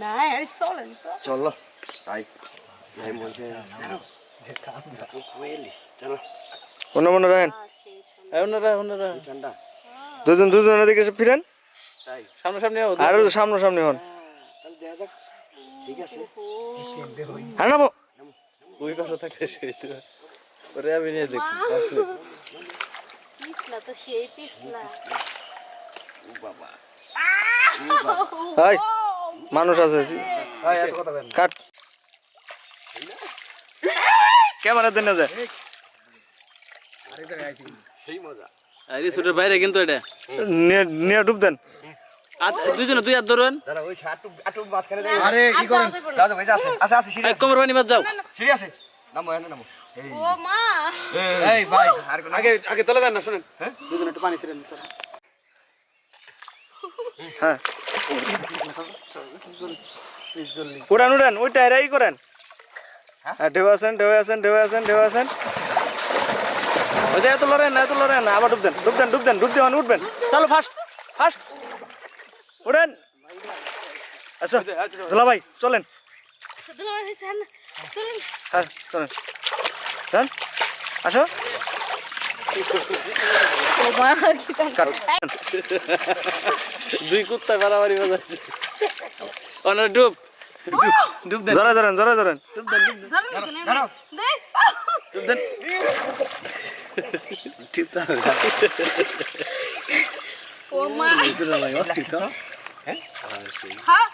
না আরে চলেন তো চলো। তাই। তাই বলছে। মনে রাখেন। এই ওনারা ওনারা ঠান্ডা দুজন দুজন এদিকে এসে ফিরেন। তাই। সামনাসামনি আরও সামনাসামনি হন। তাহলে ঠিক আছে। আর নামো। ওই পাশে থাকতে সেই তো ওরে আমি নিয়ে দেখি। পিছলা তো সেই পিছলা। ও বাবা। হাই মানুষ আছে। কাট। ক্যামেরা দেন না যায় আরে সুটের বাইরে কিন্তু এটা। নিয়ে নিয়ে ডুব দেন। আত- দুইজনে দুই হাত ধরুন। দাদা ওই আটু আটু মাঝখানে আরে কি করেন? দাদা ভাই আছে আছে আছে সিঁড়ি কোমর পানি বাদ যাও। সিঁড়ি আছে। নামো এনে নামো। ও মা। এই ভাই আগে আগে তলে যান না শুনেন। দুজন একটু পানি ছিলেন হ্যাঁ। উড়ান উড়ান ওই টায়ারাই করেন। হ্যাঁ। ঢেউ আছেন ঢেউ আছেন ঢেউ আছেন ঢেউ আছেন। ওই যে এত লড়েন এত লড়েন আবার ডুব দেন ডুব দেন ডুব দেন ডুব দিয়ে উঠবেন। চলো ফাস্ট ফাস্ট উড়েন। আচ্ছা দুলা ভাই চলেন। দুলা হইছে না চলেন। হ্যাঁ চলেন। চলেন আসো। দুই কুত্তা বাড়াবাড়ি বাজাচ্ছে। ওনার ডুব। ডুব দেন। জরা ধরেন জরা ধরেন। দাঁড়াও দে ডুব দেন। ঠিক তো। ও মা। তো। হ্যাঁ?